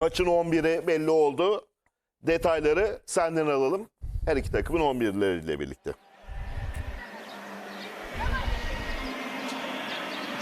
Maçın 11'i belli oldu. Detayları senden alalım. Her iki takımın 11'leriyle birlikte.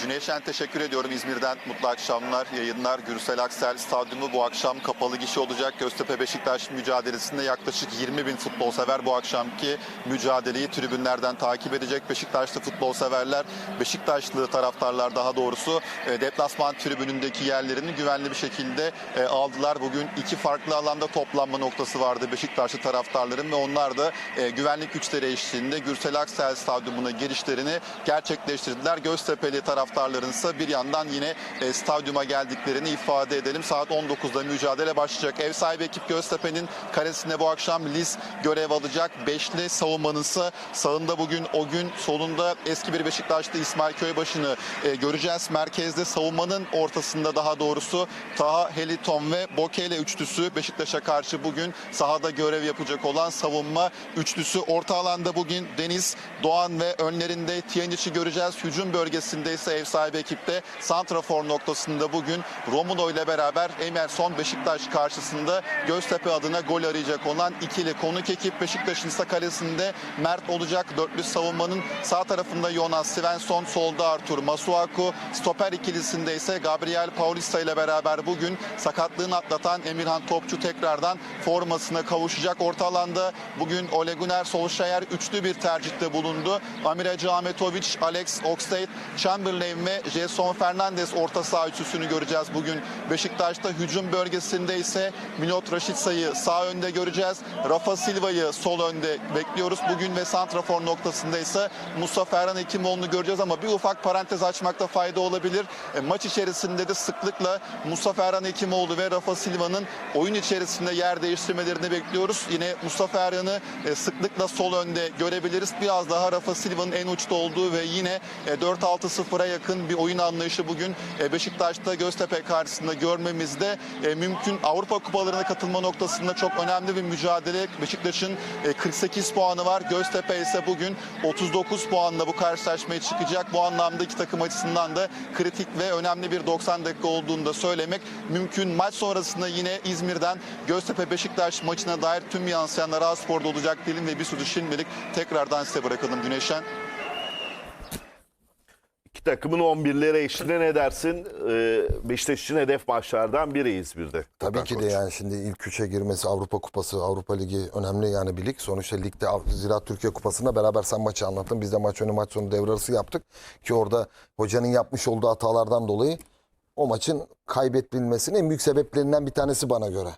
Cüneyt Şen teşekkür ediyorum İzmir'den. Mutlu akşamlar, yayınlar. Gürsel Aksel Stadyumu bu akşam kapalı gişe olacak. Göztepe Beşiktaş mücadelesinde yaklaşık 20 bin futbol sever bu akşamki mücadeleyi tribünlerden takip edecek. Beşiktaşlı futbol severler, Beşiktaşlı taraftarlar daha doğrusu e, deplasman tribünündeki yerlerini güvenli bir şekilde e, aldılar. Bugün iki farklı alanda toplanma noktası vardı Beşiktaşlı taraftarların ve onlar da e, güvenlik güçleri eşliğinde Gürsel Aksel Stadyumuna girişlerini gerçekleştirdiler. Göztepe'li taraftarların ise bir yandan yine e, stadyuma geldiklerini ifade edelim. Saat 19'da mücadele başlayacak. Ev sahibi ekip Göztepe'nin karesinde bu akşam Liz görev alacak. Beşli savunmanın ise sağında bugün o gün solunda eski bir Beşiktaşlı İsmail Köybaşı'nı e, göreceğiz. Merkezde savunmanın ortasında daha doğrusu Taha Heliton ve Bokele üçlüsü Beşiktaş'a karşı bugün sahada görev yapacak olan savunma üçlüsü. Orta alanda bugün Deniz Doğan ve önlerinde Tiyanic'i göreceğiz. Hücum bölgesinde ise ev sahibi ekipte Santrafor noktasında bugün Romulo ile beraber Emerson Beşiktaş karşısında Göztepe adına gol arayacak olan ikili konuk ekip Beşiktaş'ın ise kalesinde Mert olacak. Dörtlü savunmanın sağ tarafında Jonas Svensson, solda Artur Masuaku, stoper ikilisinde ise Gabriel Paulista ile beraber bugün sakatlığını atlatan Emirhan Topçu tekrardan formasına kavuşacak. Orta alanda bugün Ole Gunnar Solskjaer üçlü bir tercihte bulundu. Amir Hacı Ahmetovic, Alex Oxlade, Chamberlain ve Jason Fernandez orta saha üçlüsünü göreceğiz bugün. Beşiktaş'ta hücum bölgesinde ise Milot Raşitsa'yı sağ önde göreceğiz. Rafa Silva'yı sol önde bekliyoruz. Bugün ve Santrafor noktasında ise Mustafa Erhan Hekimoğlu'nu göreceğiz ama bir ufak parantez açmakta fayda olabilir. E, maç içerisinde de sıklıkla Mustafa Erhan Hekimoğlu ve Rafa Silva'nın oyun içerisinde yer değiştirmelerini bekliyoruz. Yine Mustafa Erhan'ı e, sıklıkla sol önde görebiliriz. Biraz daha Rafa Silva'nın en uçta olduğu ve yine e, 4-6-0'a yakın bir oyun anlayışı bugün e, Beşiktaş'ta Göztepe karşısında görmemiz de e, mümkün. Avrupa kupalarına katılma noktasında çok önemli bir mücadele. Beşiktaş'ın e, 48 puanı var. Göztepe ise bugün 39 puanla bu karşılaşmaya çıkacak. Bu anlamda iki takım açısından da kritik ve önemli bir 90 dakika olduğunu da söylemek mümkün. Maç sonrasında yine İzmir'den Göztepe Beşiktaş maçına dair tüm yansıyanlar A Spor'da olacak diyelim ve bir sürü şimdilik tekrardan size bırakalım Güneşen. Takımın 11'leri eşliğinde ne dersin? Ee, Beşiktaş için hedef maçlardan biri İzmir'de. Tabii Okan ki de Koç. yani şimdi ilk üçe girmesi Avrupa Kupası, Avrupa Ligi önemli yani bir lig. Sonuçta ligde Ziraat Türkiye Kupası'nda beraber sen maçı anlattın. Biz de maç önü maç sonu devre arası yaptık. Ki orada hocanın yapmış olduğu hatalardan dolayı o maçın kaybedilmesinin en büyük sebeplerinden bir tanesi bana göre.